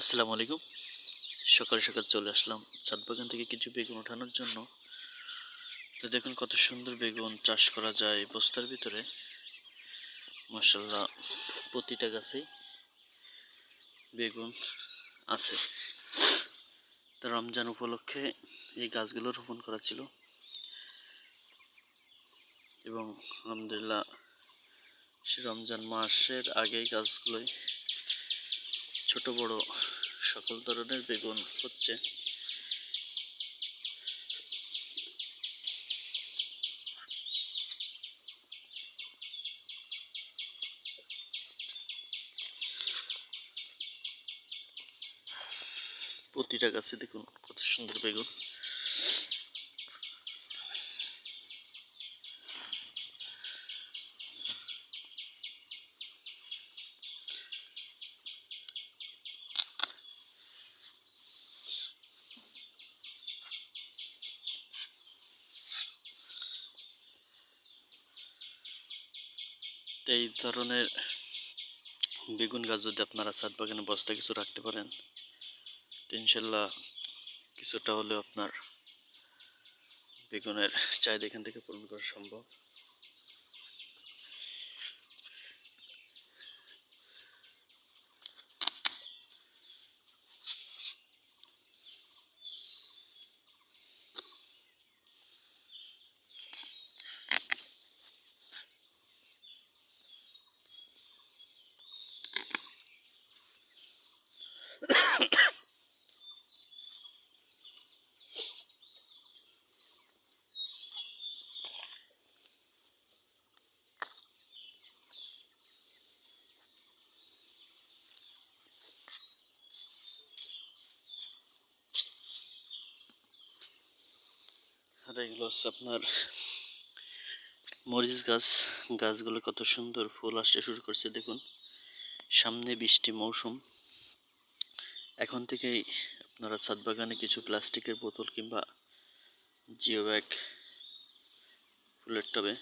আসসালামু আলাইকুম। সকাল সকাল চলে আসলাম ছাদ বাগান থেকে কিছু বেগুন ওঠানোর জন্য। তো দেখুন কত সুন্দর বেগুন চাষ করা যায় বস্তার ভিতরে। মাসাল্লাহ প্রতিটা গাছেই বেগুন আছে। তো রমজান উপলক্ষে এই গাছগুলো রোপণ করা ছিল। এবং আলহামদুলিল্লাহ, সে রমজান মাসের আগেই গাছগুলোই ছোট বড় সকল ধরনের বেগুন হচ্ছে। প্রতিটা গাছে দেখুন কত সুন্দর বেগুন। এই ধরনের বেগুন গাছ যদি আপনারা ছাদ বাগানে বস্তা কিছু রাখতে পারেন ইনশাল্লাহ কিছুটা হলেও আপনার বেগুনের চাহিদা এখান থেকে পূরণ করা সম্ভব। আর এগুলো হচ্ছে আপনার মরিচ গাছ, গাছগুলো কত সুন্দর ফুল আসতে শুরু করছে, দেখুন। সামনে বৃষ্টি মৌসুম। এখন থেকেই আপনারা ছাদ বাগানে কিছু প্লাস্টিকের বোতল কিংবা জিও ব্যাগ ফুলের টবে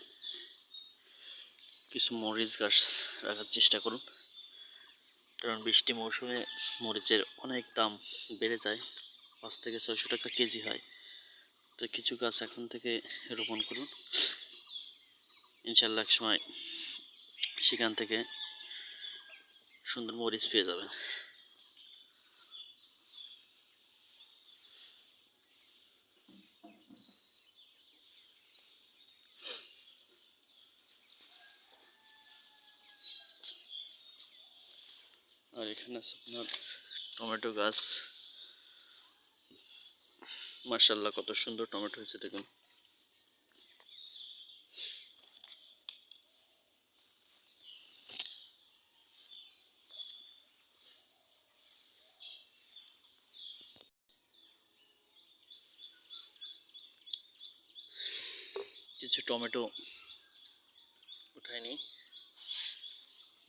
কিছু মরিচ গাছ রাখার চেষ্টা করুন। কারণ বৃষ্টি মৌসুমে মরিচের অনেক দাম বেড়ে যায়। পাঁচ থেকে ছয়শো টাকা কেজি হয়। তো কিছু গাছ এখন থেকে রোপণ করুন। ইনশাল্লাহ এক সময় সেখান থেকে সুন্দর মরিচ পেয়ে যাবেন। আর এখানে আছে আপনার টমেটো গাছ। মার্শাল্লাহ কত সুন্দর টমেটো হয়েছে, দেখুন। কিছু টমেটো উঠায়নি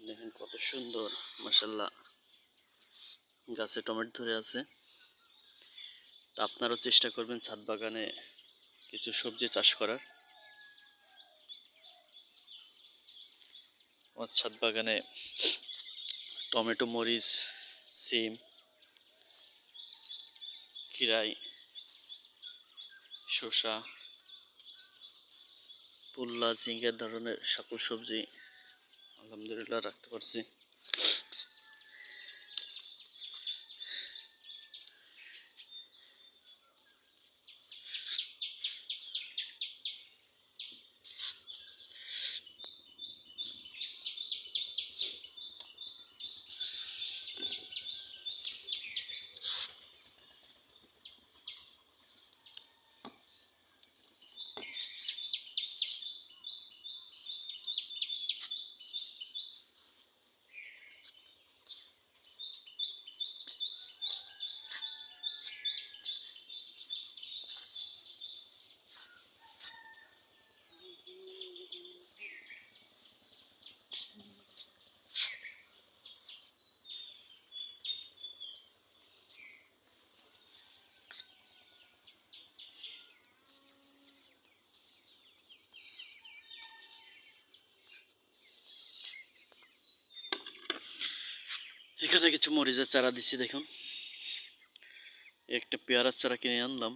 দেখেন কত সুন্দর মার্শাল্লাহ গাছে টমেটো ধরে আছে। তা আপনারাও চেষ্টা করবেন ছাদ বাগানে কিছু সবজি চাষ করার। আমার ছাদ বাগানে টমেটো, মরিচ, সিম খিরাই শসা, পুল্লা, ঝিঙ্গের ধরনের সকল সবজি আলহামদুলিল্লাহ রাখতে পারছি। এখানে কিছু মরিচের চারা দিচ্ছি দেখুন। একটা পেয়ারার চারা কিনে আনলাম।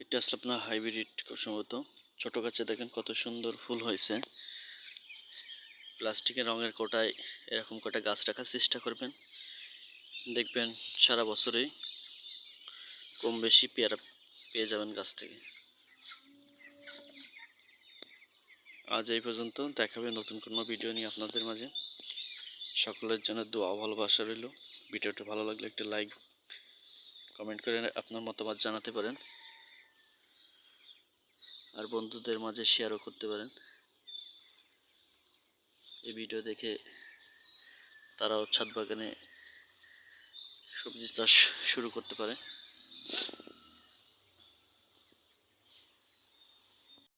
এটা আসলে আপনার হাইব্রিড সম্ভবত। ছোটো গাছে দেখেন কত সুন্দর ফুল হয়েছে। প্লাস্টিকের রঙের কোটায় এরকম কটা গাছ রাখার চেষ্টা করবেন। দেখবেন সারা বছরেই কম বেশি পেয়ারা পেয়ে যাবেন গাছ থেকে। আজ এই পর্যন্ত দেখাবে নতুন কোনো ভিডিও নিয়ে আপনাদের মাঝে। সকলের জন্য দোয়া ভালোবাসা রইল। ভিডিওটা ভালো লাগলে একটা লাইক, কমেন্ট করে আপনার মতামত জানাতে পারেন। আর বন্ধুদের মাঝে শেয়ারও করতে পারেন। এই ভিডিও দেখে তারাও ছাদ বাগানে সবজি চাষ শুরু করতে পারে।